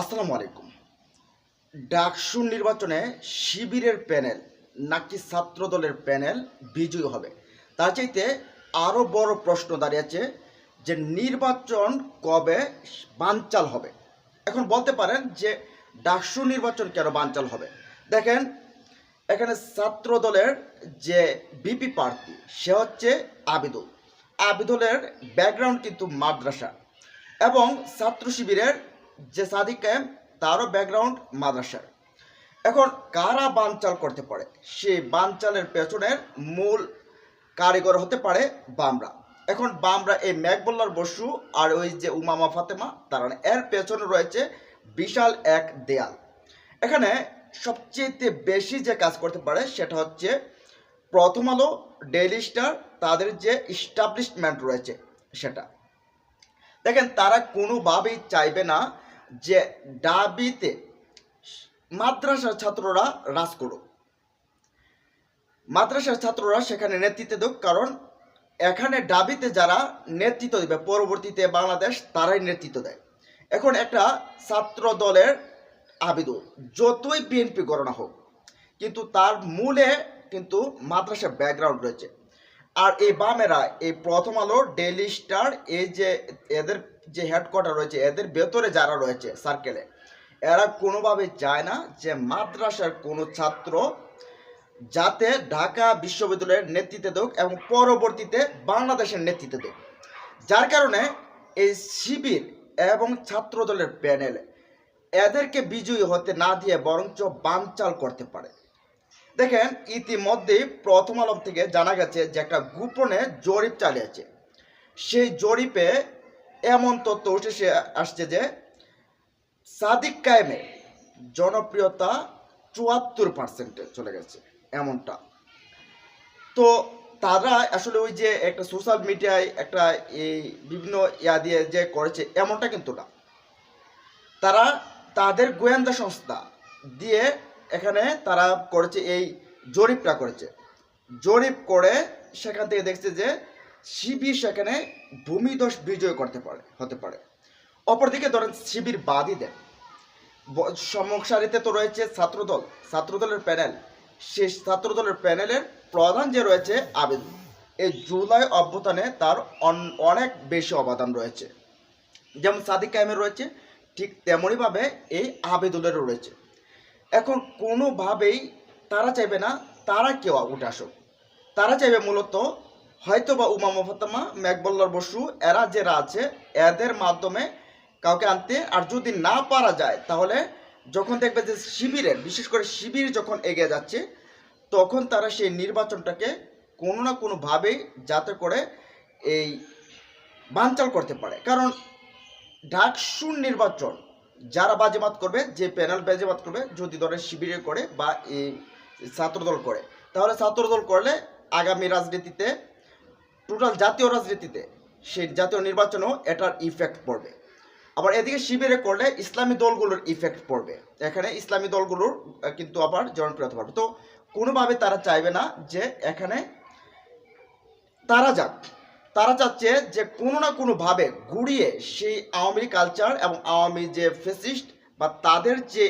আসসালামু আলাইকুম। ডাকসু নির্বাচনে শিবিরের প্যানেল নাকি ছাত্রদলের প্যানেল বিজয়ী হবে? তার চাইতে আরও বড় প্রশ্ন দাঁড়িয়েছে যে নির্বাচন কবে বানচাল হবে? এখন বলতে পারেন যে ডাকসু নির্বাচন কেন বানচাল হবে? দেখেন, এখানে ছাত্রদলের যে বিপি প্রার্থী, সে হচ্ছে আবিদুল। আবিদুলের ব্যাকগ্রাউন্ড কিন্তু মাদ্রাসা। এবং ছাত্র শিবিরের যে সাদিক কায়েম, তারও ব্যাকগ্রাউন্ড মাদ্রাসার। এখন কারা বানচাল করতে পারে? সেই বানচালের পেছনের মূল কারিগর হতে পারে বামরা। এখন বামরা এই ম্যাকবল্লার বসু আর ওই যে উমামা ফাতেমা, তারা এর পেছনে রয়েছে বিশাল এক দেয়াল। এখানে সবচেয়ে বেশি যে কাজ করতে পারে সেটা হচ্ছে প্রথম আলো, ডেইলি স্টার, তাদের যে ইস্টাবলিশমেন্ট রয়েছে সেটা। দেখেন, তারা কোনোভাবেই চাইবে না যে ডাবিতে মাদ্রাসার ছাত্ররা রাজ করুক মাদ্রাসার ছাত্ররা সেখানে নেতৃত্ব দেখ কারণ এখানে ডাবিতে যারা নেতৃত্ব দেবে, পরবর্তীতে বাংলাদেশ তারাই নেতৃত্ব দেয়। এখন একটা ছাত্র দলের আবেদন, যতই বিএনপি গণনা হোক, কিন্তু তার মূলে কিন্তু মাদ্রাসার ব্যাকগ্রাউন্ড রয়েছে। আর এই বামেরা, এই প্রথম আলো ডেইলি স্টার এই যে এদের যে হেডকোয়ার্টার রয়েছে, এদের ভেতরে যারা রয়েছে সার্কেলে এরা কোনোভাবে চায় না যে মাদ্রাসার কোনো ছাত্র যাতে ঢাকা বিশ্ববিদ্যালয়ের নেতৃত্বে দেখ এবং পরবর্তীতে বাংলাদেশের নেতৃত্বে দেখ যার কারণে এই শিবির এবং ছাত্রদলের প্যানেল এদেরকে বিজয়ী হতে না দিয়ে বরঞ্চ বানচাল করতে পারে। দেখেন, ইতিমধ্যে প্রথম আলম থেকে জানা গেছে যে একটা গোপনে জরিপ চালিয়েছে। সেই জরিপে এমন তথ্য উঠে আসছে যে সাদিক কায়েমের জনপ্রিয়তা চুয়াত্তর পার্সেন্টে চলে গেছে, এমনটা। তো তারা আসলে ওই যে একটা সোশ্যাল মিডিয়ায় একটা এই বিভিন্ন ইয়া দিয়ে যে করেছে, এমনটা কিন্তু না। তারা তাদের গোয়েন্দা সংস্থা দিয়ে এখানে তারা করেছে, এই জরিপটা করেছে। জরিপ করে সেখান থেকে দেখছে যে শিবির সেখানে ভূমিদোষ বিজয় করতে পারে, হতে পারে। অপরদিকে ধরেন শিবির বাদই দেন। ব- সম্মুখ সারিতে তো রয়েছে ছাত্রদল, ছাত্রদলের প্যানেল। সেই ছাত্রদলের প্যানেলের প্রধান যে রয়েছে আবেদন, এই জুলাই অভ্যুত্থানে তার অন- অনেক বেশি অবদান রয়েছে। যেমন সাদিক কায়েমের রয়েছে, ঠিক তেমনইভাবে এই আবেদুলেরও রয়েছে। এখন কোনোভাবেই তারা চাইবে না, তারা কেউ উঠে আসুক। তারা চাইবে মূলত হয়তো বা উমা মোফাত্তামা, ম্যাকবল্লার বসু, এরা যারা আছে, এদের মাধ্যমে কাউকে আনতে আর যদি না পারা যায়, তাহলে যখন দেখবে যে শিবিরের, বিশেষ করে শিবির যখন এগিয়ে যাচ্ছে, তখন তারা সেই নির্বাচনটাকে কোনো না কোনোভাবেই যাতে করে এই বানচাল করতে পারে। কারণ ডাকসুর নির্বাচন যারা বাজেমাত করবে, যে প্যানেল বাজেমাত করবে, যদি ধরে শিবিরে করে বা এই ছাত্রদল করে, তাহলে ছাত্রদল করলে আগামী রাজনীতিতে টোটাল জাতীয় রাজনীতিতে সেই জাতীয় নির্বাচনেও এটার ইফেক্ট পড়বে। আবার এদিকে শিবিরে করলে ইসলামী দলগুলোর ইফেক্ট পড়বে। এখানে ইসলামী দলগুলোর কিন্তু আবার জনপ্রিয়তা পাবে তো কোনোভাবে তারা চাইবে না যে এখানে তারা যাক। তারা চাচ্ছে যে কোনো না কোনোভাবে ঘুরিয়ে সেই আওয়ামী কালচার এবং আওয়ামী যে ফেসিস্ট বা তাদের যে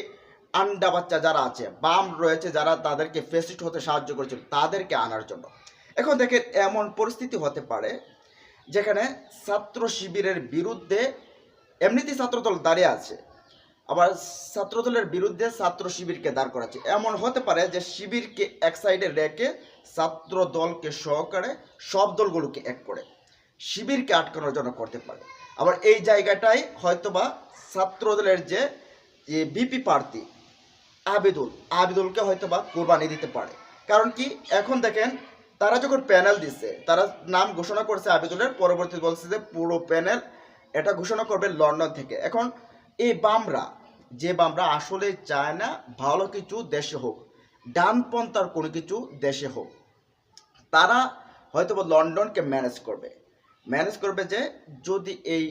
আন্ডা বাচ্চা যারা আছে, বাম রয়েছে যারা তাদেরকে ফেসিস্ট হতে সাহায্য করেছিল তাদেরকে আনার জন্য। এখন দেখেন, এমন পরিস্থিতি হতে পারে যেখানে ছাত্র শিবিরের বিরুদ্ধে এমনিতেই ছাত্রদল দাঁড়িয়ে আছে, আবার ছাত্রদলের বিরুদ্ধে ছাত্র শিবিরকে দাঁড় করাচ্ছে। এমন হতে পারে যে শিবিরকে এক সাইডে রেখে ছাত্র দলকে সহকারে সব দলগুলোকে এক করে শিবিরকে আটকানোর জন্য করতে পারে। আবার এই জায়গাটাই হয়তোবা ছাত্রদলের যে বিপি প্রার্থী আবেদুল, আবেদুলকে হয়তোবা কোরবানি দিতে পারে। কারণ কি? এখন দেখেন তারা যখন প্যানেল দিচ্ছে তারা নাম ঘোষণা করছে আবেদুলের পরবর্তী বলছে যে পুরো প্যানেল এটা ঘোষণা করবে লন্ডন থেকে। এখন এই বামরা, যে বামরা আসলে চায় না ভালো কিছু দেশে হোক ডানপন্থার কোনো কিছু দেশে হোক, তারা হয়তো লন্ডনকে ম্যানেজ করবে। ম্যানেজ করবে যে যদি এই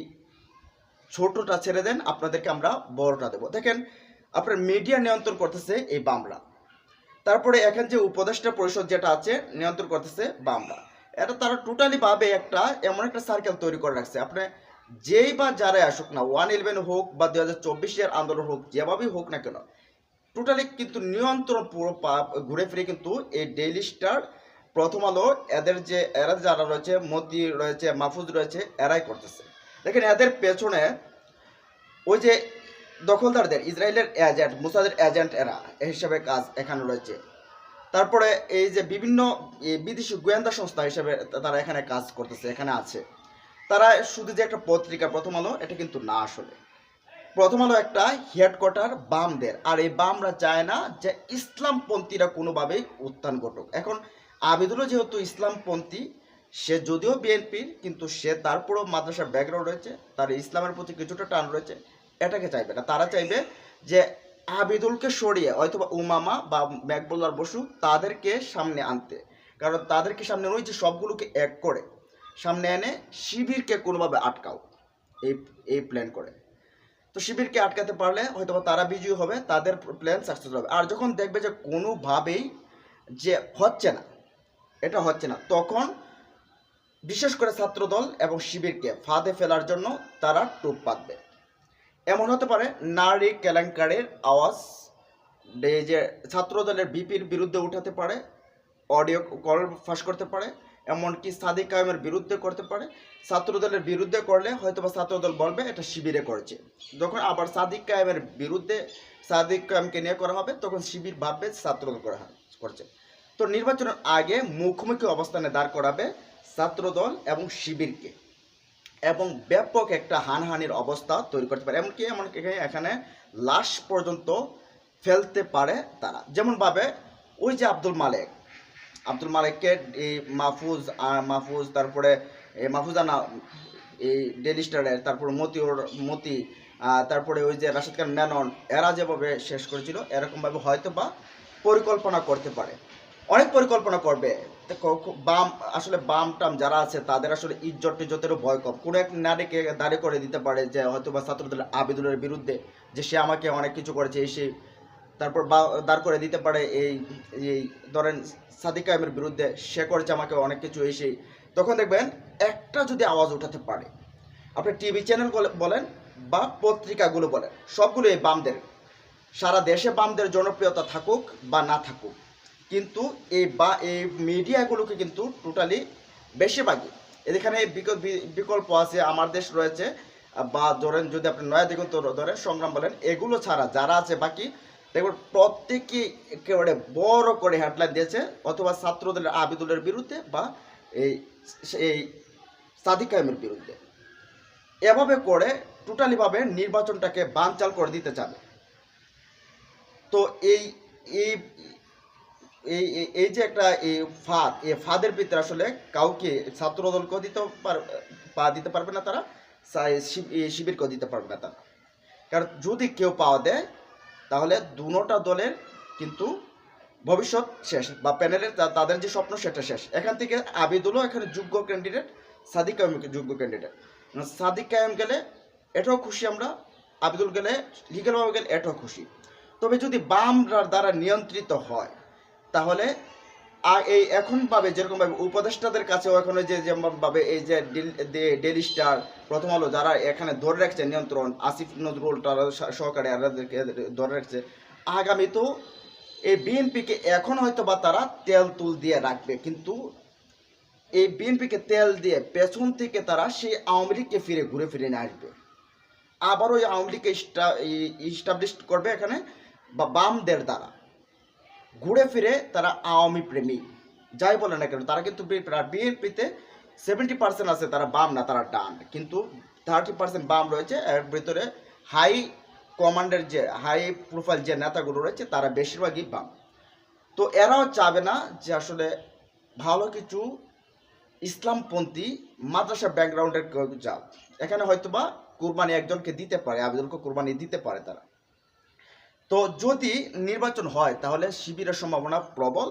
ছোটটা ছেড়ে দেন, আপনাদেরকে আমরা বড়টা দেবো। দেখেন, আপনার মিডিয়া নিয়ন্ত্রণ করতেছে এই বামরা। তারপরে এখানে যে উপদেষ্টা পরিষদ যেটা আছে, নিয়ন্ত্রণ করতেছে বামরা। এটা তারা টোটালি ভাবে একটা, এমন একটা সার্কেল তৈরি করে রাখছে। আপনি যেই বা যারাই আসুক না, ওয়ান ইলেভেন হোক বা দুই হাজার চব্বিশের আন্দোলন হোক, যেভাবেই হোক না কেন টোটালি কিন্তু নিয়ন্ত্রণ পুরো ঘুরে ফিরে কিন্তু এই ডেইলি স্টার প্রথম আলো, এদের যে, এরা যারা রয়েছে মতি রয়েছে, মাহফুজ রয়েছে, এরাই করতেছে। দেখেন এদের পেছনে ওই যে দখলদারদের, ইসরায়েলের এজেন্ট মুসাদের এজেন্ট এরা হিসাবে কাজ এখানে রয়েছে। তারপরে এই যে বিভিন্ন বিদেশি গোয়েন্দা সংস্থা হিসেবে তারা এখানে কাজ করতেছে, এখানে আছে। তারা শুধু যে একটা পত্রিকা, প্রথম আলো, এটা কিন্তু না আসলে। প্রথম আলো একটা হেডকোয়ার্টার বামদের, আর এই বামরা চায় না যে ইসলামপন্থীরা কোনোভাবেই উত্থান ঘটুক। এখন আবিদুলও যেহেতু ইসলামপন্থী, সে যদিও বিএনপির, কিন্তু সে তারপরও মাদ্রাসার ব্যাকগ্রাউন্ড রয়েছে, তার ইসলামের প্রতি কিছুটা টান রয়েছে। এটাকে চাইবে না। তারা চাইবে যে আবিদুলকে সরিয়ে হয়তো বা উমামা বা ম্যাকবুল্লার বসু তাদেরকে সামনে আনতে। কারণ তাদেরকে সামনে ওই যে সবগুলোকে এক করে। সামনে এনে শিবিরকে কোনোভাবে আটকাও। এই এই প্ল্যান করে। তো শিবিরকে আটকাতে পারলে হয়তো তারা বিজয়ী হবে, তাদের প্ল্যান সাকসেস হবে। আর যখন দেখবে যে কোনোভাবেই যে হচ্ছে না, এটা হচ্ছে না, তখন বিশেষ করে ছাত্রদল এবং শিবিরকে ফাঁদে ফেলার জন্য তারা টোপ পাতবে। এমন হতে পারে, নারী কেলেঙ্কারের আওয়াজ যে ছাত্রদলের বিপির বিরুদ্ধে উঠাতে পারে, অডিও কল ফাঁস করতে পারে, এমনকি সাদিক কায়েমের বিরুদ্ধে করতে পারে, ছাত্রদলের বিরুদ্ধে করলে হয়তো বা ছাত্রদল বলবে, এটা শিবিরে করছে। যখন আবার সাদিক কায়েমের বিরুদ্ধে সাদিক কায়েমকে নিয়ে করা হবে, তখন শিবির ভাববে ছাত্রদল করা করছে। তো নির্বাচনের আগে মুখোমুখি অবস্থানে দাঁড় করাবে ছাত্রদল এবং শিবিরকে। এবং ব্যাপক একটা হানহানির অবস্থা তৈরি করতে পারে। এমনকি এমনকি এখানে লাশ পর্যন্ত ফেলতে পারে তারা। যেমনভাবে ওই যে আব্দুল মালেক, আব্দুল মালেককে এই মাহফুজ মাহফুজ, তারপরে এই মাহফুজানা এই ডেলি স্টারের, তারপর মতিউর, মতি তারপরে ওই যে রাশেদ খান মেনন, এরা যেভাবে শেষ করেছিল, এরকমভাবে হয়তো বা পরিকল্পনা করতে পারে। অনেক পরিকল্পনা করবে। বাম, আসলে বাম টাম যারা আছে, তাদের আসলে ইজ্জত টিজ্জতেরও কম। কোনো এক নারীকে দাঁড়ি করে দিতে পারে যে হয়তো বা ছাত্রদের আবেদনের বিরুদ্ধে, যে সে আমাকে অনেক কিছু করেছে, এই সেই তারপর বা দাঁড় করে দিতে পারে, এই এই ধরেন সাদিক কায়েমের বিরুদ্ধে, সে করেছে আমাকে অনেক কিছু, এই সেই। তখন দেখবেন একটা যদি আওয়াজ উঠাতে পারে, আপনি টিভি চ্যানেল বলেন বা পত্রিকাগুলো বলেন সবগুলো এই বামদের। সারা দেশে বামদের জনপ্রিয়তা থাকুক বা না থাকুক কিন্তু এই বা, এই মিডিয়াগুলোকে কিন্তু টোটালি বেশিরভাগই। এখানে বিকল্প আছে, আমার দেশ রয়েছে, বা ধরেন যদি আপনি নয়া দিগন্ত ধরেন সংগ্রাম বলেন, এগুলো ছাড়া যারা আছে বাকি দেখবেন প্রত্যেকেই একেবারে বড় করে হেডলাইন দিয়েছে, অথবা ছাত্রদের আবিদুলের বিরুদ্ধে বা এই এই সাদিক কায়েমের বিরুদ্ধে। এভাবে করে টোটালিভাবে নির্বাচনটাকে বানচাল করে দিতে চাবে। তো এই এই এই, এই- যে একটা এই ফাঁদ, এই ফাঁদের ভিতরে আসলে কাউকে ছাত্রদলকেও দিতে পা দিতে পারবে না তারা শিবিরকেও দিতে পারবে না তারা। কারণ যদি কেউ পাওয়া দেয়, তাহলে দুনোটা দলের কিন্তু ভবিষ্যৎ শেষ, বা প্যানেলের তাদের যে স্বপ্ন সেটা শেষ। এখান থেকে আবিদুলও এখানে যোগ্য ক্যান্ডিডেট সাদিক কায়েম যোগ্য ক্যান্ডিডেট সাদিক কায়েম গেলে এটাও খুশি আমরা, আবিদুল গেলে লিগেলভাবে গেলে এটাও খুশি। তবে যদি বাম দ্বারা নিয়ন্ত্রিত হয় তাহলে আ- এই এখন পাবে যেরকম ভাবে উপদেষ্টাদের কাছেও এখন যে যেমন ভাবে এই যে ডিল- স্টার, প্রথম আলো যারা এখানে ধরে রাখছে নিয়ন্ত্রণ, আসিফ নজরুল তারা সহকারে এরাদেরকে ধরে রাখছে আগামী তো এই বিএনপিকে এখন হয়তো বা তারা তেল তুল দিয়ে রাখবে, কিন্তু এই বিএনপিকে তেল দিয়ে পেছন থেকে তারা সেই আওয়ামী লীগকে ফিরে ঘুরে ফিরে নিয়ে আসবে। আবার ওই আওয়ামী লীগকে ইস্টাবলিশ করবে এখানে বা বামদের দ্বারা। ঘুরে ফিরে তারা আওয়ামী প্রেমী। যাই বলে না কেন, তারা কিন্তু বিএনপিতে সেভেন্টি পার্সেন্ট আছে, তারা বাম না, তারা ডান। কিন্তু থার্টি পার্সেন্ট বাম রয়েছে, এর ভিতরে হাই কমান্ডের যে হাই প্রোফাইল যে নেতাগুলো রয়েছে, তারা বেশিরভাগই বাম। তো এরাও চাবে না যে আসলে ভালো কিছু ইসলামপন্থী মাদ্রাসা ব্যাকগ্রাউন্ডের যাও এখানে হয়তোবা কুরবানি একজনকে দিতে পারে আবেদনকে কুরবানি দিতে পারে তারা। তো যদি নির্বাচন হয়, তাহলে শিবিরের সম্ভাবনা প্রবল,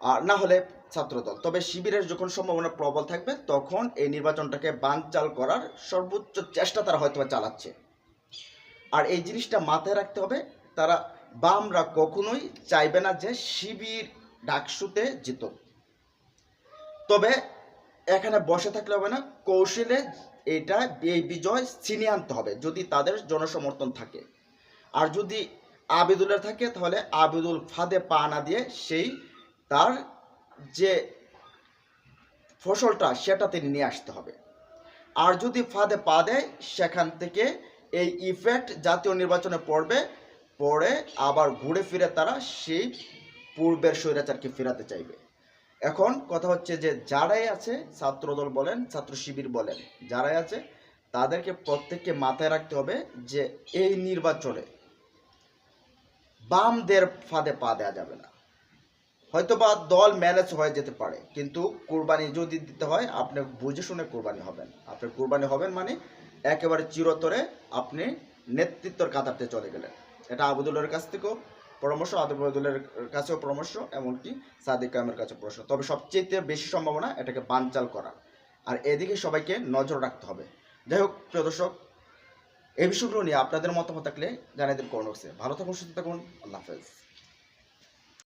আর না হলে ছাত্রদল। তবে শিবিরের যখন সম্ভাবনা প্রবল থাকবে, তখন এই নির্বাচনটাকে বানচাল করার সর্বোচ্চ চেষ্টা তারা হয়তো চালাচ্ছে। আর এই জিনিসটা মাথায় রাখতে হবে, তারা বামরা কখনোই চাইবে না যে শিবির ডাকসুতে জিতুক। তবে এখানে বসে থাকলে হবে না, কৌশলে এটা এই বিজয় ছিনিয়ে আনতে হবে, যদি তাদের জনসমর্থন থাকে। আর যদি আবিদুলের থাকে, তাহলে আবিদুল ফাঁদে পা না দিয়ে সেই তার যে ফসলটা, সেটা তিনি নিয়ে আসতে হবে। আর যদি ফাঁদে পা দেয়, সেখান থেকে এই ইফেক্ট জাতীয় নির্বাচনে পড়বে পরে আবার ঘুরে ফিরে তারা সেই পূর্বের স্বৈরাচারকে ফেরাতে চাইবে। এখন কথা হচ্ছে যে, যারাই আছে, ছাত্রদল বলেন, ছাত্র শিবির বলেন, যারাই আছে, তাদেরকে প্রত্যেককে মাথায় রাখতে হবে যে, এই নির্বাচনে বামদের ফাঁদে পা দেওয়া যাবে না। হয়তো বা দল ম্যানেজ হয়ে যেতে পারে, কিন্তু কোরবানি যদি দিতে হয়, আপনি বুঝে শুনে কোরবানি হবেন। আপনি কোরবানি হবেন মানে একেবারে চিরতরে আপনি নেতৃত্বর কাতারতে চলে গেলেন। এটা আবুদুলের কাছ থেকেও পরামর্শ আবুদুলের কাছেও পরামর্শ, এমনকি সাদিক কামের কাছে পরামর্শ। তবে সবচেয়ে বেশি সম্ভাবনা এটাকে বানচাল করা। আর এদিকে সবাইকে নজর রাখতে হবে। যাই হোক, প্রিয় দর্শক এই বিষয়গুলো নিয়ে আপনাদের মতামত থাকলে জানিয়ে দিন করুন ভালো থাকুন, সুস্থ থাকুন, আল্লাহ হাফেজ।